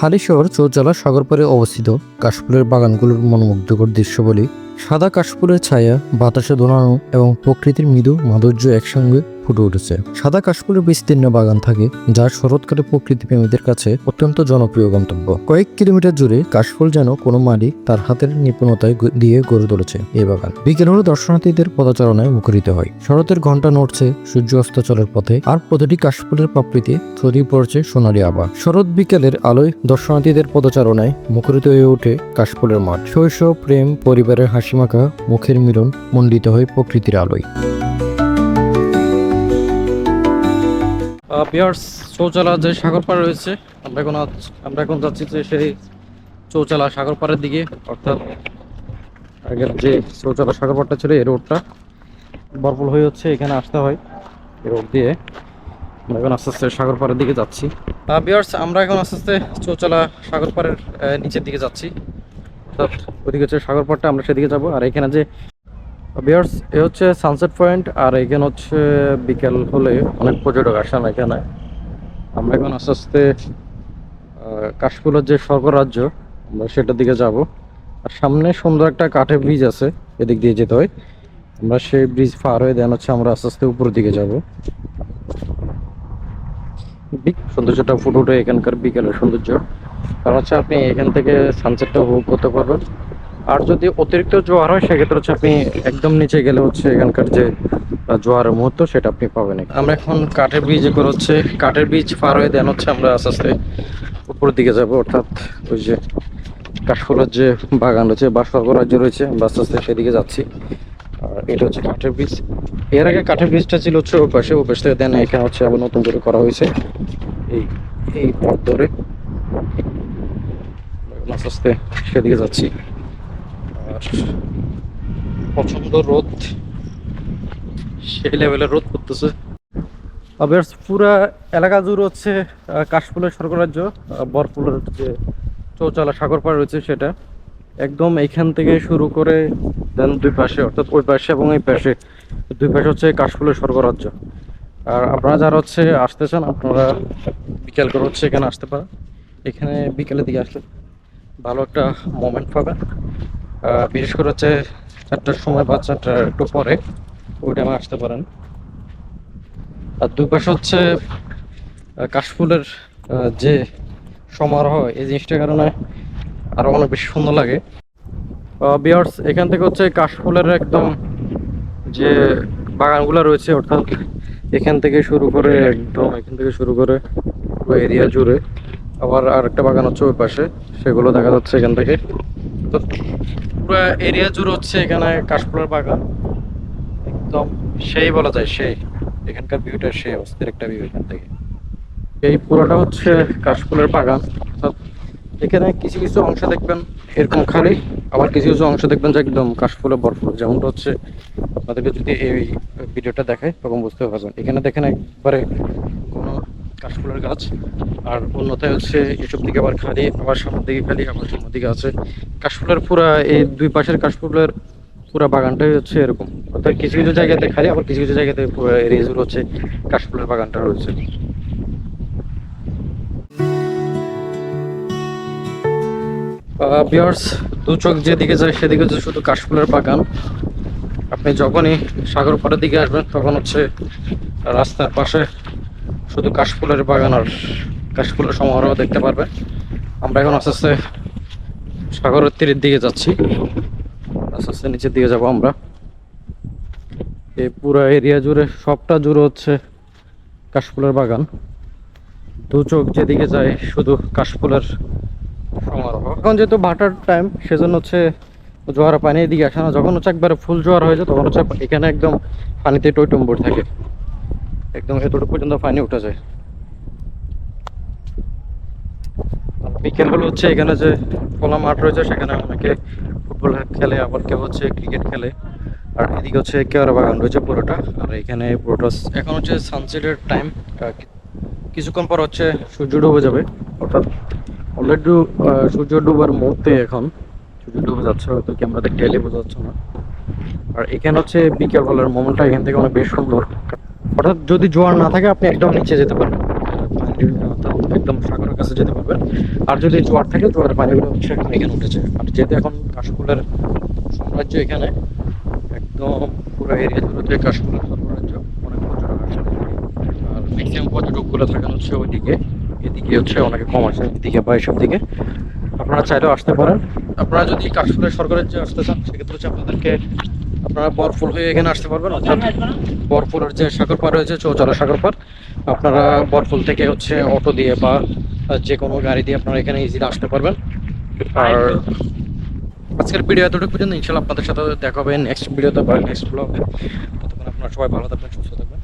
হালিশহর চৌচালা সাগর পাড়ে অবস্থিত কাশফুলের বাগানগুলোর মনোমুগ্ধকর দৃশ্য বলি সাদা কাশফুলের ছায়া, বাতাসে দোলানো এবং প্রকৃতির মৃদু মাধুর্য একসঙ্গে ফুটে উঠেছে। সাদা কাশফুলের বিস্তীর্ণ বাগান থাকে যা শরৎকালে প্রকৃতি প্রেমীদের কাছে অত্যন্ত জনপ্রিয় গন্তব্য। কয়েক কিলোমিটার জুড়ে কাশফুল যেন কোনো মালিক তার হাতের নিপুণতায় দিয়ে গড়ে তুলেছে এই বাগান। বিকেল হলে দর্শনার্থীদের পদাচারণায় মুখরিত হয়। শরতের ঘণ্টা নড়ছে, সূর্য অস্ত চলার পথে, আর প্রতিটি কাশফুলের প্রকৃতি ছড়িয়ে পড়ছে সোনালী আভা। শরৎ বিকেলের আলোয় দর্শনার্থীদের পদচারণায় মুখরিত হয়ে ওঠে কাশফুলের মাঠ। শৈশব, প্রেম, পরিবারের হাসিমাখা, মুখের মিলন, মণ্ডিত হয় প্রকৃতির আলোয়। পিয়ার্স চৌচালা যে সাগর পাড় রয়েছে, আমরা এখন আমরা এখন যাচ্ছি যে সেই চৌচালা সাগর পাড়ের দিকে, অর্থাৎ আগের যে চৌচালা সাগর পাড়টা ছিল, এই রোডটা বরফুল হয়ে হচ্ছে, এখানে আসতে হয় এই রোড দিয়ে। আমরা এখন আস্তে আস্তে সাগর পাড়ের দিকে যাচ্ছি। পিয়ার্স আমরা এখন আস্তে আস্তে চৌচালা সাগর পাড়ের নিচের দিকে যাচ্ছি। অর্থাৎ ওদিকে হচ্ছে সাগর পাড়টা, আমরা সেদিকে যাব। আর এখানে যে বিয়ার্স এ হচ্ছে সানসেট পয়েন্ট আর এখানে হচ্ছে বিকেল হলে অনেক পর্যটক আসেন এখানে। আমরা এখন আস্তে আস্তে কাশফুলের যে স্বর্গ রাজ্য আমরা সেটার দিকে যাব। আর সামনে সুন্দর একটা কাঠের ব্রিজ আছে, এদিক দিয়ে যেতে হয়। আমরা সেই ব্রিজ পার হয়ে দেন হচ্ছে আমরা আস্তে আস্তে উপরের দিকে যাব। সৌন্দর্যটা ফুটে ওঠে এখানকার বিকেলের সৌন্দর্য। কারণ হচ্ছে আপনি এখান থেকে সানসেটটা উপভোগ করতে পারবেন। আর যদি অতিরিক্ত জোয়ার হয়, সেক্ষেত্রে হচ্ছে আপনি একদম নিচে গেলে হচ্ছে এখানকার যে জোয়ারের মুহূর্ত, সেটা আপনি পাবেন আমরা এখন কাঠের ব্রিজে করে হচ্ছে, কাঠের ব্রিজ পার হয়ে দেন হচ্ছে আমরা আস্তে আস্তে উপরের দিকে যাব। অর্থাৎ ওই যে কাশফুলের যে বাগান রয়েছে বা স্বর্গরাজ্য রয়েছে, আমরা আস্তে আস্তে সেদিকে যাচ্ছি। আর এটা হচ্ছে কাঠের ব্রিজের আগে কাঠের ব্রিজটা ছিল হচ্ছে ওই পাশে ওই পাশ থেকে দেন এখানে হচ্ছে আবার নতুন করে করা হয়েছে। এই এই পথ ধরে। আস্তে আস্তে সেদিকে যাচ্ছি। প্রচণ্ড রোদ। সেই লেভেলের রোদ পড়তেছে আবার পুরা এলাকা জুড়ে হচ্ছে কাশফুলের স্বর্গরাজ্য বরফুলের যে চৌচালা সাগর পাড় রয়েছে সেটা। একদম এইখান থেকে শুরু করে দেন দুই পাশে, অর্থাৎ ওই পাশে এবং এই পাশে। দুই পাশে হচ্ছে কাশফুলের স্বর্গরাজ্য আর আপনারা যারা হচ্ছে আসতে চান, আপনারা বিকেল করে হচ্ছে এখানে আসতে পারেন। এখানে বিকেলের দিকে আসলে ভালো একটা মোমেন্ট পাবেন। বিশেষ করে হচ্ছে চারটার সময় বা চারটার একটু পরে ওই টাইমে আসতে পারেন। আর দুই পাশে হচ্ছে কাশফুলের যে সমারোহ, এই জিনিসটার কারণে আরও অনেক বেশি সুন্দর লাগে। বিয়ার্স এখান থেকে হচ্ছে কাশফুলের একদম যে বাগানগুলো রয়েছে, অর্থাৎ এখান থেকে শুরু করে একদম এখান থেকে শুরু করে এরিয়া জুড়ে। আবার আরেকটা বাগান হচ্ছে ওই পাশে, সেগুলো দেখা যাচ্ছে এখান থেকে। তো পুরো এরিয়া জুড়ে হচ্ছে এখানে কাশফুলের বাগান। একদম সেই বলা যায়, সেই। এখানকার ভিউটা সেই, অস্থির একটা ভিউ এখান থেকে। এই পুরোটা হচ্ছে কাশফুলের বাগান। অর্থাৎ এখানে কিছু কিছু অংশ দেখবেন এরকম খালি, আবার কিছু কিছু অংশ দেখবেন যে একদম কাশফুলে ভরপুর। যেমনটা হচ্ছে আপনাদেরকে যদি এই ভিডিওটা দেখায় তখন বুঝতে পারবেন। এখানে দেখেন একবারে কোনো কাশফুলের গাছ। আর অন্যথায় হচ্ছে এসব দিকে আবার খালি, আবার সামনের দিকে খালি, আবার সামনের দিকে আছে। কাশফুলের পুরা, এই দুই পাশের কাশফুলের পুরা বাগানটাই হচ্ছে এরকম। অর্থাৎ কিছু কিছু জায়গাতে খালি, আবার কিছু কিছু জায়গাতে এরিয়া হচ্ছে কাশফুলের বাগানটা রয়েছে। বিয়ার্স দু চোখ যেদিকে যায় সেদিকে হচ্ছে শুধু কাশফুলের বাগান। আপনি যখনই সাগর পাড়ের দিকে আসবেন, তখন হচ্ছে রাস্তার পাশে শুধু কাশফুলের বাগান আর কাশফুলের সমারোহ দেখতে পারবে। আমরা এখন আস্তে আস্তে সাগরের তীরের দিকে যাচ্ছি। আস্তে আস্তে নিচের দিকে যাব আমরা। এই পুরো এরিয়া জুড়ে, সবটা জুড়ে হচ্ছে কাশফুলের বাগান। দু চোখ যেদিকে যায় শুধু কাশফুলের সমারোহ। এখন যেহেতু ভাটার টাইম সেজন্য হচ্ছে জোয়ার পানি এদিকে আসে না। যখন হচ্ছে একবারে ফুল জোয়ার হয়ে যায়, তখন হচ্ছে এখানে একদম পানিতে টইটম্বর থাকে। একদম এতটুকু পর্যন্ত পানি উঠে যায়। বিকেল হলে হচ্ছে এখানে যে খোলা মাঠ রয়েছে, সেখানে অনেকে ফুটবল খেলে, আবার কেউ হচ্ছে ক্রিকেট খেলে। আর এদিকে হচ্ছে কেওড়া বাগান রয়েছে পুরোটা। আর এখানে পুরোটা এখন হচ্ছে সানসেটের টাইম কিছুক্ষণ পর হচ্ছে সূর্য ডুবে যাবে। অর্থাৎ অলরেডি সূর্য ডুবার মুহূর্তে এখন সূর্য ডুবে যাচ্ছে, হয়তো ক্যামেরাতে টেলে বোঝা যাচ্ছে না। আর এখানে হচ্ছে বিকেল বেলার মোমেন্টটা এখান থেকে অনেক বেশ সুন্দর। অর্থাৎ যদি জোয়ার না থাকে, আপনি একদম নিচে যেতে পারবেন। একদম সাগরের কাছে যেতে পারবেন। আর যদি জোয়ার থাকে জোয়ারের পানিগুলো হচ্ছে এখন এখানে উঠেছে আর যেহেতু এখন কাশফুলের সাম্রাজ্য এখানে, একদম পুরো এরিয়া জুড়ে কাশফুলের সাম্রাজ্য অনেক পর্যটক আসে আর ম্যাক্সিমাম পর্যটকগুলো থাকেন হচ্ছে ওইদিকে। এদিকে হচ্ছে অনেকে কম আসে, এদিকে বা এসব দিকে। আপনারা চাইলেও আসতে পারেন। আপনারা যদি কাশফুলের সরকারের যে আসতে চান, সেক্ষেত্রে হচ্ছে আপনাদেরকে আপনারা বরফুল হয়ে এখানে আসতে পারবেন, অর্থাৎ বরফুলের যে সাগর পার রয়েছে চৌচলা সাগর পার আপনারা বরফুল থেকে হচ্ছে অটো দিয়ে বা যে কোনো গাড়ি দিয়ে আপনারা এখানে ইজিলি আসতে পারবেন। আর আজকের ভিডিও এতটুকু পর্যন্ত ইনশাল্লাহ আপনাদের সাথে দেখাবেন নেক্সট ভিডিওতে বা নেক্সট ব্লগে ততক্ষণ আপনারা সবাই ভালো থাকবেন, সুস্থ থাকবেন।